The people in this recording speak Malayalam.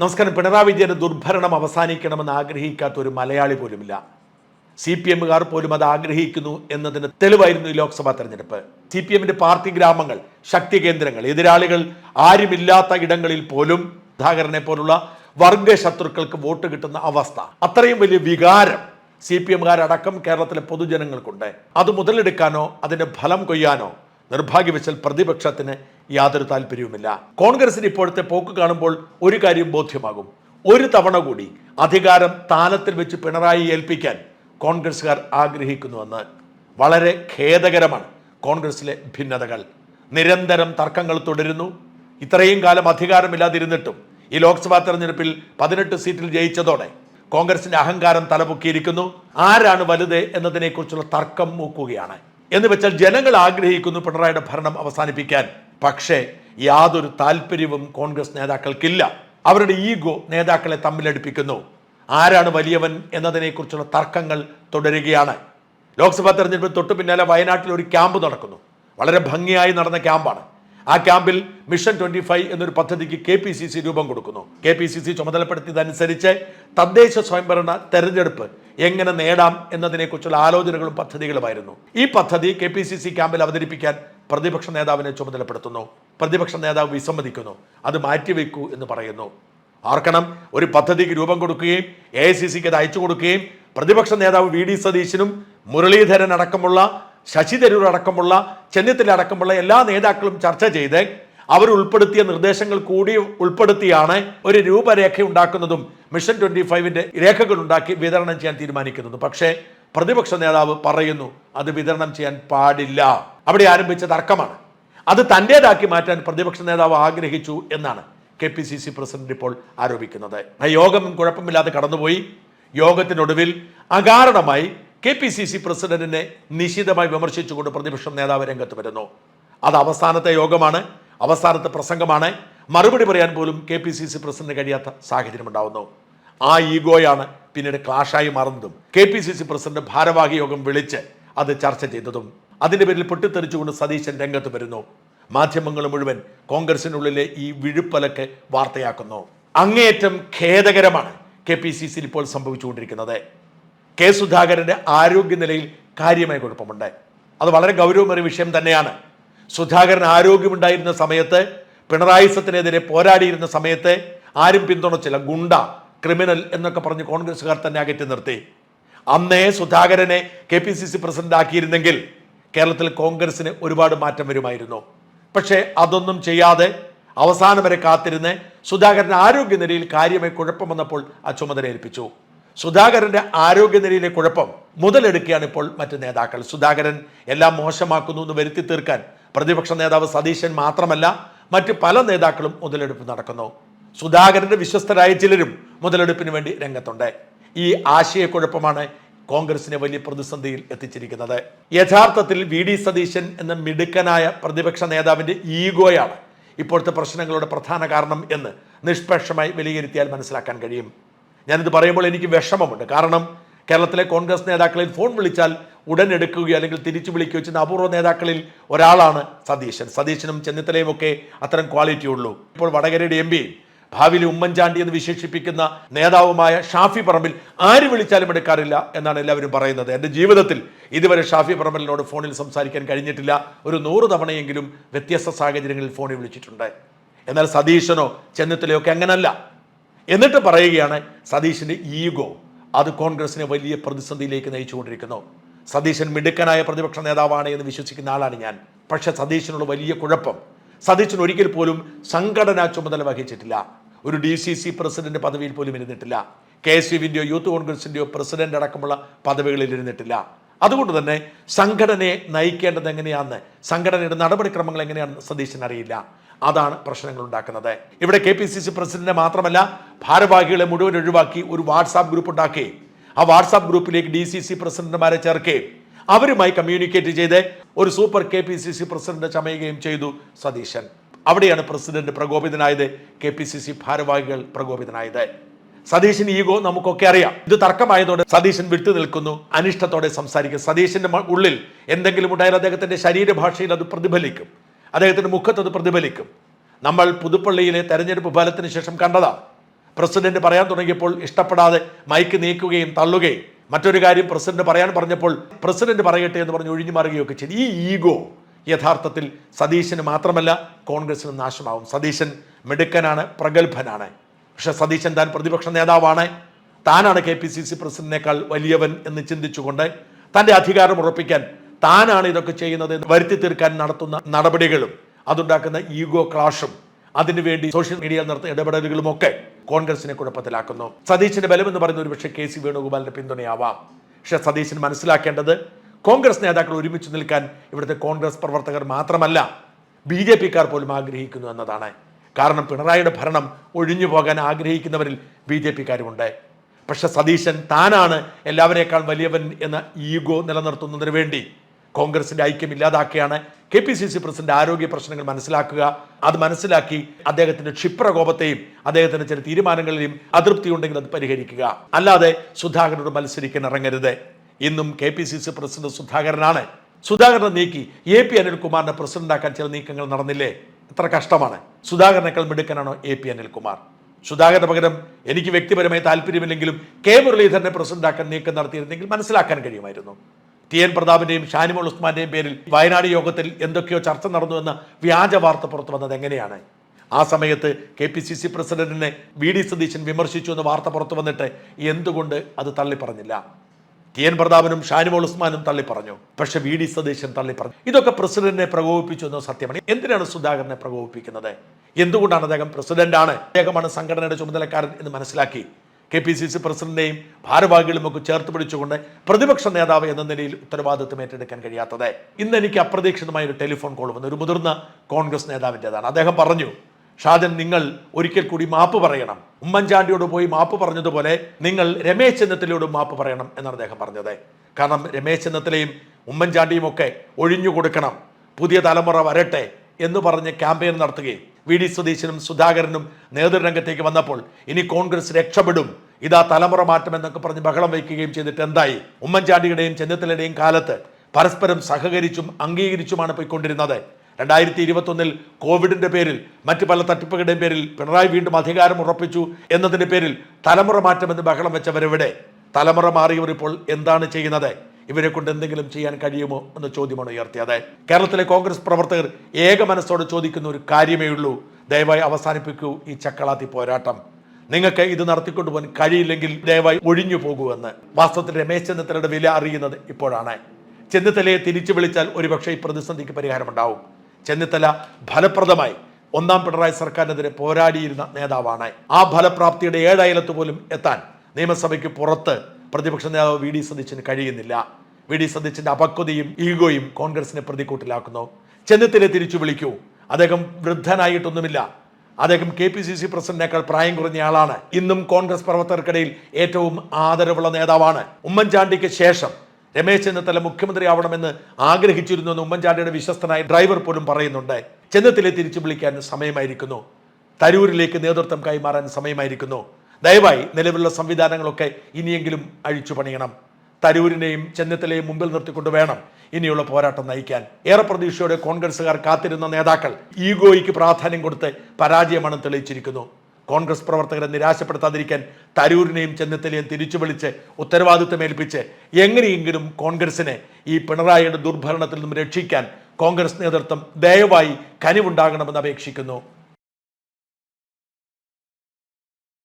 നമസ്കാരം. പിണറായി വിജയന്റെ ദുർഭരണം അവസാനിക്കണമെന്ന് ആഗ്രഹിക്കാത്ത ഒരു മലയാളി പോലുമില്ല. സി പി എമ്മുകാർ പോലും അത് ആഗ്രഹിക്കുന്നു എന്നതിന് തെളിവായിരുന്നു ഈ ലോക്സഭാ തെരഞ്ഞെടുപ്പ്. സി പി എമ്മിന്റെ പാർട്ടി ഗ്രാമങ്ങൾ ശക്തി കേന്ദ്രങ്ങൾ എതിരാളികൾ ആരുമില്ലാത്ത ഇടങ്ങളിൽ പോലും സുധാകരനെ പോലുള്ള വർഗ ശത്രുക്കൾക്ക് വോട്ട് കിട്ടുന്ന അവസ്ഥ. അത്രയും വലിയ വികാരം സി പി എമ്മുകാരടക്കം കേരളത്തിലെ പൊതുജനങ്ങൾക്കുണ്ട്. അത് മുതലെടുക്കാനോ അതിന്റെ ഫലം കൊയ്യാനോ നിർഭാഗ്യവശാൽ പ്രതിപക്ഷത്തിന് യാതൊരു താല്പര്യവുമില്ല. കോൺഗ്രസിന് ഇപ്പോഴത്തെ പോക്ക് കാണുമ്പോൾ ഒരു കാര്യം ബോധ്യമാകും. ഒരു തവണ കൂടി അധികാരം താലത്തിൽ വെച്ച് പിണറായി ഏൽപ്പിക്കാൻ കോൺഗ്രസ്സുകാർ ആഗ്രഹിക്കുന്നുവെന്ന്. വളരെ ഖേദകരമാണ് കോൺഗ്രസിലെ ഭിന്നതകൾ. നിരന്തരം തർക്കങ്ങൾ തുടരുന്നു. ഇത്രയും കാലം അധികാരമില്ലാതിരുന്നിട്ടും ഈ ലോക്സഭാ തെരഞ്ഞെടുപ്പിൽ പതിനെട്ട് സീറ്റിൽ ജയിച്ചതോടെ കോൺഗ്രസിന്റെ അഹങ്കാരം തലപൊക്കിയിരിക്കുന്നു. ആരാണ് വലുത് എന്നതിനെക്കുറിച്ചുള്ള തർക്കം മൂക്കുകയാണ്. എന്ന് വെച്ചാൽ ജനങ്ങൾ ആഗ്രഹിക്കുന്നു പിണറായിയുടെ ഭരണം അവസാനിപ്പിക്കാൻ. പക്ഷേ യാതൊരു താല്പര്യവും കോൺഗ്രസ് നേതാക്കൾക്കില്ല. അവരുടെ ഈഗോ നേതാക്കളെ തമ്മിലടിപ്പിക്കുന്നു. ആരാണ് വലിയവൻ എന്നതിനെക്കുറിച്ചുള്ള തർക്കങ്ങൾ തുടരുകയാണ്. ലോക്സഭാ തെരഞ്ഞെടുപ്പിൽ തൊട്ടു പിന്നാലെ വയനാട്ടിൽ ഒരു ക്യാമ്പ് നടക്കുന്നു. വളരെ ഭംഗിയായി നടന്ന ക്യാമ്പാണ്. ആ ക്യാമ്പിൽ മിഷൻ ട്വന്റി ഫൈവ് എന്നൊരു പദ്ധതിക്ക് കെ പി സി സി രൂപം കൊടുക്കുന്നു. കെ പി സി സി ചുമതലപ്പെടുത്തിയതനുസരിച്ച് തദ്ദേശ സ്വയംഭരണ തെരഞ്ഞെടുപ്പ് എങ്ങനെ നേടാം എന്നതിനെക്കുറിച്ചുള്ള ആലോചനകളും പദ്ധതികളുമായിരുന്നു. ഈ പദ്ധതി കെ പി സി സി ക്യാമ്പിൽ അവതരിപ്പിക്കാൻ പ്രതിപക്ഷ നേതാവിനെ ചുമതലപ്പെടുത്തുന്നു. പ്രതിപക്ഷ നേതാവ് വിസമ്മതിക്കുന്നു. അത് മാറ്റിവെക്കൂ എന്ന് പറയുന്നു. ആർക്കണം ഒരു പദ്ധതിക്ക് രൂപം കൊടുക്കുകയും എ ഐ സി സിക്ക് അത് അയച്ചു കൊടുക്കുകയും പ്രതിപക്ഷ നേതാവ് വി ഡി സതീശനും മുരളീധരൻ അടക്കമുള്ള ശശി തരൂർ അടക്കമുള്ള ചെന്നിത്തല അടക്കമുള്ള എല്ലാ നേതാക്കളും ചർച്ച ചെയ്ത് അവർ ഉൾപ്പെടുത്തിയ നിർദ്ദേശങ്ങൾ കൂടി ഉൾപ്പെടുത്തിയാണ് ഒരു രൂപരേഖ ഉണ്ടാക്കുന്നതും മിഷൻ ട്വന്റി ഫൈവിന്റെ രേഖകൾ ഉണ്ടാക്കി വിതരണം ചെയ്യാൻ തീരുമാനിക്കുന്നതും. പക്ഷേ പ്രതിപക്ഷ നേതാവ് പറയുന്നു അത് വിതരണം ചെയ്യാൻ പാടില്ല. അവിടെ ആരംഭിച്ച തർക്കമാണ്. അത് തന്റേതാക്കി മാറ്റാൻ പ്രതിപക്ഷ നേതാവ് ആഗ്രഹിച്ചു എന്നാണ് K P C C president ഇപ്പോൾ ആരോപിക്കുന്നത്. ആ യോഗം കുഴപ്പമില്ലാതെ കടന്നുപോയി. യോഗത്തിനൊടുവിൽ അകാരണമായി കെ പി സി സി പ്രസിഡന്റിനെ നിശിതമായി വിമർശിച്ചുകൊണ്ട് പ്രതിപക്ഷം നേതാവ് രംഗത്ത് വരുന്നു. അത് അവസാനത്തെ യോഗമാണ് അവസാനത്തെ പ്രസംഗമാണ്. മറുപടി പറയാൻ പോലും K P C C president കഴിയാത്ത സാഹചര്യം ഉണ്ടാവുന്നു ആ ഈഗോയാണ് പിന്നീട് ക്ലാഷായി മാറുന്നതും. K P C C president ഭാരവാഹി യോഗം വിളിച്ച് അത് ചർച്ച ചെയ്തതും. അതിന്റെ പേരിൽ പൊട്ടിത്തെറിച്ചുകൊണ്ട് സതീശൻ രംഗത്ത് വരുന്നു. മാധ്യമങ്ങൾ മുഴുവൻ കോൺഗ്രസിനുള്ളിലെ ഈ വിഴുപ്പലക്ക് വാർത്തയാക്കുന്നു. അങ്ങേയറ്റം ഖേദകരമാണ് കെ പി സി സിയിൽ ഇപ്പോൾ സംഭവിച്ചുകൊണ്ടിരിക്കുന്നത്. കെ സുധാകരന്റെ ആരോഗ്യനിലയിൽ കാര്യമായ കുഴപ്പമുണ്ട് അത് വളരെ ഗൗരവമേറിയ വിഷയം തന്നെയാണ്. സുധാകരൻ ആരോഗ്യമുണ്ടായിരുന്ന സമയത്ത് പിണറായി സത്തിനെതിരെ പോരാടിയിരുന്ന സമയത്ത് ആരും പിന്തുണച്ചില്ല. ഗുണ്ട ക്രിമിനൽ എന്നൊക്കെ പറഞ്ഞ് കോൺഗ്രസ്സുകാർ തന്നെ അകറ്റി നിർത്തി. അന്നേ സുധാകരനെ K P C C president ആക്കിയിരുന്നെങ്കിൽ കേരളത്തിൽ കോൺഗ്രസിന് ഒരുപാട് മാറ്റം വരുമായിരുന്നു. പക്ഷേ അതൊന്നും ചെയ്യാതെ അവസാനം വരെ കാത്തിരുന്ന് സുധാകരൻ ആരോഗ്യനിലയിൽ കാര്യമായി കുഴപ്പം വന്നപ്പോൾ ആ ചുമതല ഏൽപ്പിച്ചു. സുധാകരന്റെ ആരോഗ്യനിലയിലെ കുഴപ്പം മുതലെടുക്കുകയാണ് ഇപ്പോൾ മറ്റ് നേതാക്കൾ. സുധാകരൻ എല്ലാം മോശമാക്കുന്നു എന്ന് വരുത്തി തീർക്കാൻ പ്രതിപക്ഷ നേതാവ് സതീശൻ മാത്രമല്ല മറ്റ് പല നേതാക്കളും മുതലെടുപ്പ് നടക്കുന്നു. സുധാകരന്റെ വിശ്വസ്തരായ ചിലരും മുതലെടുപ്പിന് വേണ്ടി രംഗത്തുണ്ട്. ഈ ആശയക്കുഴപ്പമാണ് കോൺഗ്രസിനെ വലിയ പ്രതിസന്ധിയിൽ എത്തിച്ചിരിക്കുന്നത്. യഥാർത്ഥത്തിൽ വി ഡി സതീശൻ എന്ന മിടുക്കനായ പ്രതിപക്ഷ നേതാവിന്റെ ഈഗോയാണ് ഇപ്പോഴത്തെ പ്രശ്നങ്ങളുടെ പ്രധാന കാരണം എന്ന് നിഷ്പക്ഷമായി വിലയിരുത്തിയാൽ മനസ്സിലാക്കാൻ കഴിയും. ഞാനിത് പറയുമ്പോൾ എനിക്ക് വിഷമമുണ്ട്. കാരണം കേരളത്തിലെ കോൺഗ്രസ് നേതാക്കളിൽ ഫോൺ വിളിച്ചാൽ ഉടൻ എടുക്കുകയോ അല്ലെങ്കിൽ തിരിച്ചു വിളിക്കുകയോ ചെയ്യുന്ന അപൂർവ നേതാക്കളിൽ ഒരാളാണ് സതീശൻ. സതീശനും ചെന്നിത്തലയും ഒക്കെ അത്തരം ക്വാളിറ്റി ഉള്ളൂ. ഇപ്പോൾ വടകരയുടെ എം പി ഭാവിയിൽ ഉമ്മൻചാണ്ടി എന്ന് വിശേഷിപ്പിക്കുന്ന നേതാവുമായ ഷാഫി പറമ്പിൽ ആര് വിളിച്ചാലും എടുക്കാറില്ല എന്നാണ് എല്ലാവരും പറയുന്നത്. എന്റെ ജീവിതത്തിൽ ഇതുവരെ ഷാഫി പറമ്പലിനോട് ഫോണിൽ സംസാരിക്കാൻ കഴിഞ്ഞിട്ടില്ല. ഒരു നൂറ് തവണയെങ്കിലും വ്യത്യസ്ത സാഹചര്യങ്ങളിൽ ഫോണിൽ വിളിച്ചിട്ടുണ്ട്. എന്നാൽ സതീശനോ ചെന്നിത്തലയോ ഒക്കെ അങ്ങനല്ല. എന്നിട്ട് പറയുകയാണ് സതീശന്റെ ഈഗോ. അത് കോൺഗ്രസിനെ വലിയ പ്രതിസന്ധിയിലേക്ക് നയിച്ചുകൊണ്ടിരിക്കുന്നു. സതീശൻ മിടുക്കനായ പ്രതിപക്ഷ നേതാവാണ് എന്ന് വിശ്വസിക്കുന്ന ആളാണ് ഞാൻ. പക്ഷെ സതീശനുള്ള വലിയ കുഴപ്പം. സതീശൻ ഒരിക്കൽ പോലും സംഘടനാ ചുമതല വഹിച്ചിട്ടില്ല. ഒരു ഡി സി സി പ്രസിഡന്റ് പദവിയിൽ പോലും ഇരുന്നിട്ടില്ല. കെ എസ് യുവിന്റെയോ യൂത്ത് കോൺഗ്രസിന്റെയോ പ്രസിഡന്റ് അടക്കമുള്ള പദവികളിൽ ഇരുന്നിട്ടില്ല. അതുകൊണ്ട് തന്നെ സംഘടനയെ നയിക്കേണ്ടത് എങ്ങനെയാണെന്ന് സംഘടനയുടെ നടപടിക്രമങ്ങൾ എങ്ങനെയാണെന്ന് സതീശൻ അറിയില്ല. അതാണ് പ്രശ്നങ്ങൾ ഉണ്ടാക്കുന്നത് ഇവിടെ കെ പി സി സി പ്രസിഡന്റിനെ മാത്രമല്ല ഭാരവാഹികളെ മുഴുവൻ ഒഴിവാക്കി ഒരു വാട്സാപ്പ് ഗ്രൂപ്പ് ഉണ്ടാക്കി. ആ വാട്സാപ്പ് ഗ്രൂപ്പിലേക്ക് ഡി സി സി പ്രസിഡന്റുമാരെ ചേർക്കുകയും അവരുമായി കമ്മ്യൂണിക്കേറ്റ് ചെയ്ത് ഒരു super K P C C president ചമയുകയും ചെയ്തു സതീശൻ. അവിടെയാണ് പ്രസിഡന്റ് പ്രകോപിതനായത് കെ പി സി സി ഭാരവാഹികൾ പ്രകോപിതനായത്. സതീശൻ ഈഗോ നമുക്കൊക്കെ അറിയാം. ഇത് തർക്കമായതോടെ സതീശൻ വിട്ടു നിൽക്കുന്നു. അനിഷ്ടത്തോടെ സംസാരിക്കും. സതീശന്റെ ഉള്ളിൽ എന്തെങ്കിലും ഉണ്ടായാൽ അദ്ദേഹത്തിന്റെ ശരീരഭാഷയിൽ അത് പ്രതിഫലിക്കും. അദ്ദേഹത്തിന്റെ മുഖത്ത് അത് പ്രതിഫലിക്കും. നമ്മൾ പുതുപ്പള്ളിയിലെ തെരഞ്ഞെടുപ്പ് ഫലത്തിന് ശേഷം കണ്ടതാണ്. പ്രസിഡന്റ് പറയാൻ തുടങ്ങിയപ്പോൾ ഇഷ്ടപ്പെടാതെ മൈക്ക് നീക്കുകയും തള്ളുകയും മറ്റൊരു കാര്യം പ്രസിഡന്റ് പറയാൻ പറഞ്ഞപ്പോൾ പ്രസിഡന്റ് പറയട്ടെ എന്ന് പറഞ്ഞ് ഒഴിഞ്ഞു മാറുകയൊക്കെ ചെയ്തു. ഈ ഈഗോ യഥാർത്ഥത്തിൽ സതീശന് മാത്രമല്ല കോൺഗ്രസിന് നാശമാവും. സതീശൻ മിടുക്കനാണ് പ്രഗത്ഭനാണ്. പക്ഷെ സതീശൻ താൻ പ്രതിപക്ഷ നേതാവാണ്. താനാണ് കെ പി സി സി പ്രസിഡന്റിനേക്കാൾ വലിയവൻ എന്ന് ചിന്തിച്ചുകൊണ്ട് തന്റെ അധികാരം ഉറപ്പിക്കാൻ താനാണ് ഇതൊക്കെ ചെയ്യുന്നത് വരുത്തി തീർക്കാൻ നടത്തുന്ന നടപടികളും അതുണ്ടാക്കുന്ന ഈഗോ ക്ലാഷും അതിനുവേണ്ടി സോഷ്യൽ മീഡിയയിൽ നടത്തുന്ന ഇടപെടലുകളും ഒക്കെ കോൺഗ്രസിനെ കുഴപ്പത്തിലാക്കുന്നു. സതീശിന്റെ ബലം എന്ന് പറയുന്ന ഒരു പക്ഷേ കെ സി വേണുഗോപാലിന്റെ പിന്തുണയാവാം. പക്ഷെ സതീശൻ മനസ്സിലാക്കേണ്ടത് കോൺഗ്രസ് നേതാക്കൾ ഒരുമിച്ച് നിൽക്കാൻ ഇവിടുത്തെ കോൺഗ്രസ് പ്രവർത്തകർ മാത്രമല്ല ബി ജെ പിക്കാർ പോലും ആഗ്രഹിക്കുന്നു എന്നതാണ്. കാരണം പിണറായിയുടെ ഭരണം ഒഴിഞ്ഞു പോകാൻ ആഗ്രഹിക്കുന്നവരിൽ ബി ജെ പിക്കാരുമുണ്ട്. പക്ഷെ സതീശൻ താനാണ് എല്ലാവരേക്കാൾ വലിയവൻ എന്ന ഈഗോ നിലനിർത്തുന്നതിന് വേണ്ടി കോൺഗ്രസിന്റെ ഐക്യം ഇല്ലാതാക്കുകയാണ്. K P C C president ആരോഗ്യ പ്രശ്നങ്ങൾ മനസ്സിലാക്കുക. അത് മനസ്സിലാക്കി അദ്ദേഹത്തിന്റെ ക്ഷിപ്രകോപത്തെയും അദ്ദേഹത്തിന്റെ ചില തീരുമാനങ്ങളിലെയും അതൃപ്തി ഉണ്ടെങ്കിൽ അത് പരിഹരിക്കുക. അല്ലാതെ സുധാകരനോട് മത്സരിക്കാൻ ഇറങ്ങരുത്. ഇന്നും K P C C president സുധാകരനാണ്. സുധാകരനെ നീക്കി എ പി അനിൽകുമാറിനെ പ്രസിഡന്റാക്കാൻ ചില നീക്കങ്ങൾ നടന്നില്ലേ? എത്ര കഷ്ടമാണ്. സുധാകരനേക്കാൾ മിടുക്കനാണോ എ പി അനിൽകുമാർ? സുധാകരന് പകരം എനിക്ക് വ്യക്തിപരമായി താല്പര്യമില്ലെങ്കിലും കെ മുരളീധരനെ പ്രസിഡന്റാക്കാൻ നീക്കം നടത്തിയിരുന്നെങ്കിൽ മനസ്സിലാക്കാൻ കഴിയുമായിരുന്നു. ടി എൻ പ്രതാപിന്റെയും ഷാനിമോൾ ഉസ്മാന്റെയും പേരിൽ വയനാട് യോഗത്തിൽ എന്തൊക്കെയോ ചർച്ച നടന്നു എന്ന വ്യാജ വാർത്ത പുറത്തു വന്നത് എങ്ങനെയാണ്? ആ സമയത്ത് കെ പി സി സി പ്രസിഡന്റിനെ വി ഡി സതീശൻ വിമർശിച്ചു എന്ന വാർത്ത പുറത്തു വന്നിട്ട് എന്തുകൊണ്ട് അത് തള്ളിപ്പറഞ്ഞില്ല? ടി എൻ പ്രതാപനും ഷാനിമോൾ ഉസ്മാനും തള്ളിപ്പറഞ്ഞു. പക്ഷെ വി ഡി സതീശൻ തള്ളിപ്പറഞ്ഞു. ഇതൊക്കെ പ്രസിഡന്റിനെ പ്രകോപിപ്പിച്ചു എന്ന സത്യമാണ്. എന്തിനാണ് സുധാകരനെ പ്രകോപിപ്പിക്കുന്നത്? എന്തുകൊണ്ടാണ് അദ്ദേഹം പ്രസിഡന്റാണ്? അദ്ദേഹമാണ് സംഘടനയുടെ ചുമതലക്കാരൻ എന്ന് മനസ്സിലാക്കി കെ പി സി സി പ്രസിഡന്റിനെയും ഭാരവാഹികളും ഒക്കെ ചേർത്ത് പിടിച്ചുകൊണ്ട് പ്രതിപക്ഷ നേതാവ് എന്ന നിലയിൽ ഉത്തരവാദിത്വം ഏറ്റെടുക്കാൻ കഴിയാത്തത്. ഇന്ന് എനിക്ക് അപ്രതീക്ഷിതമായ ഒരു ടെലിഫോൺ കോൾ വന്നു. ഒരു മുതിർന്ന കോൺഗ്രസ് നേതാവിന്റെതാണ്. അദ്ദേഹം പറഞ്ഞു ഷാജൻ നിങ്ങൾ ഒരിക്കൽ കൂടി മാപ്പ് പറയണം. ഉമ്മൻചാണ്ടിയോട് പോയി മാപ്പ് പറഞ്ഞതുപോലെ നിങ്ങൾ രമേശ് ചെന്നിത്തലയോട് മാപ്പ് പറയണം എന്നാണ് അദ്ദേഹം പറഞ്ഞത്. കാരണം രമേശ് ചെന്നിത്തലയും ഉമ്മൻചാണ്ടിയും ഒക്കെ ഒഴിഞ്ഞു കൊടുക്കണം. പുതിയ തലമുറ വരട്ടെ എന്ന് പറഞ്ഞ് ക്യാമ്പയിൻ നടത്തുകയും വി ഡി സതീശനും സുധാകരനും നേതൃരംഗത്തേക്ക് വന്നപ്പോൾ ഇനി കോൺഗ്രസ് രക്ഷപ്പെടും. ഇതാ തലമുറ മാറ്റം എന്നൊക്കെ പറഞ്ഞ് ബഹളം വയ്ക്കുകയും ചെയ്തിട്ട് എന്തായി? ഉമ്മൻചാണ്ടിയുടെയും ചെന്നിത്തലയുടെയും കാലത്ത് പരസ്പരം സഹകരിച്ചും അംഗീകരിച്ചുമാണ് പോയിക്കൊണ്ടിരുന്നത്. രണ്ടായിരത്തി ഇരുപത്തൊന്നിൽ കോവിഡിന്റെ പേരിൽ മറ്റ് പല തട്ടിപ്പുകളുടെയും പേരിൽ പിണറായി വീണ്ടും അധികാരം ഉറപ്പിച്ചു എന്നതിന്റെ പേരിൽ തലമുറ മാറ്റം എന്ന് ബഹളം വെച്ചവരെവിടെ? തലമുറ മാറിയവർ ഇപ്പോൾ എന്താണ് ചെയ്യുന്നത്? ഇവരെ കൊണ്ട് എന്തെങ്കിലും ചെയ്യാൻ കഴിയുമോ എന്ന ചോദ്യമാണ് ഉയർത്തിയത്. കേരളത്തിലെ കോൺഗ്രസ് പ്രവർത്തകർ ഏക മനസ്സോടെ ചോദിക്കുന്ന ഒരു കാര്യമേ ഉള്ളൂ. ദയവായി അവസാനിപ്പിക്കൂ ഈ ചക്കളാത്തി പോരാട്ടം. നിങ്ങൾക്ക് ഇത് നടത്തിക്കൊണ്ടുപോകാൻ കഴിയില്ലെങ്കിൽ ദയവായി ഒഴിഞ്ഞു പോകുമെന്ന് വാസ്തവത്തിൽ രമേശ് ചെന്നിത്തലയുടെ വില അറിയുന്നത് ഇപ്പോഴാണ്. ചെന്നിത്തലയെ തിരിച്ചു വിളിച്ചാൽ ഒരുപക്ഷെ ഈ പ്രതിസന്ധിക്ക് പരിഹാരമുണ്ടാവും. ചെന്നിത്തല ഫലപ്രദമായി ഒന്നാം പിണറായി സർക്കാരിനെതിരെ പോരാടിയിരുന്ന നേതാവാണ്. ആ ഫലപ്രാപ്തിയുടെ ഏഴയലത്ത് പോലും എത്താൻ നിയമസഭയ്ക്ക് പുറത്ത് പ്രതിപക്ഷ നേതാവ് വി ഡി സതീശന് കഴിയുന്നില്ല. വി ഡി സതീശന്റെ അപക്വതയും ഈഗോയും കോൺഗ്രസിനെ പ്രതിക്കൂട്ടിലാക്കുന്നു. ചെന്നിത്തലെ തിരിച്ചു വിളിക്കൂ. അദ്ദേഹം വൃദ്ധനായിട്ടൊന്നുമില്ല. അദ്ദേഹം കെ പി സി സി പ്രസിഡന്റിനേക്കാൾ പ്രായം കുറഞ്ഞ ആളാണ്. ഇന്നും കോൺഗ്രസ് പ്രവർത്തകർക്കിടയിൽ ഏറ്റവും ആദരവുള്ള നേതാവാണ്. ഉമ്മൻചാണ്ടിക്ക് ശേഷം രമേശ് ചെന്നിത്തല മുഖ്യമന്ത്രിയാവണമെന്ന് ആഗ്രഹിച്ചിരുന്നു എന്ന് ഉമ്മൻചാണ്ടിയുടെ വിശ്വസ്തനായ ഡ്രൈവർ പോലും പറയുന്നുണ്ട്. ചെന്നിത്തലെ തിരിച്ചു വിളിക്കാൻ സമയമായിരിക്കുന്നു. തരൂരിലേക്ക് നേതൃത്വം കൈമാറാൻ സമയമായിരിക്കുന്നു. ദയവായി നിലവിലുള്ള സംവിധാനങ്ങളൊക്കെ ഇനിയെങ്കിലും അഴിച്ചു പണിയണം. തരൂരിനെയും ചെന്നിത്തലയും മുമ്പിൽ നിർത്തിക്കൊണ്ട് വേണം ഇനിയുള്ള പോരാട്ടം നയിക്കാൻ. ഏറെ പ്രതീക്ഷയോടെ കോൺഗ്രസ്സുകാർ കാത്തിരുന്ന നേതാക്കൾ ഈഗോയ്ക്ക് പ്രാധാന്യം കൊടുത്ത് പരാജയമാണ് തെളിയിച്ചിരിക്കുന്നു. കോൺഗ്രസ് പ്രവർത്തകരെ നിരാശപ്പെടുത്താതിരിക്കാൻ തരൂരിനെയും ചെന്നിത്തലയും തിരിച്ചു വിളിച്ച് ഉത്തരവാദിത്തമേൽപ്പിച്ച് എങ്ങനെയെങ്കിലും കോൺഗ്രസിനെ ഈ പിണറായിയുടെ ദുർഭരണത്തിൽ നിന്നും രക്ഷിക്കാൻ കോൺഗ്രസ് നേതൃത്വം ദയവായി കനിവുണ്ടാകണമെന്ന് അപേക്ഷിക്കുന്നു.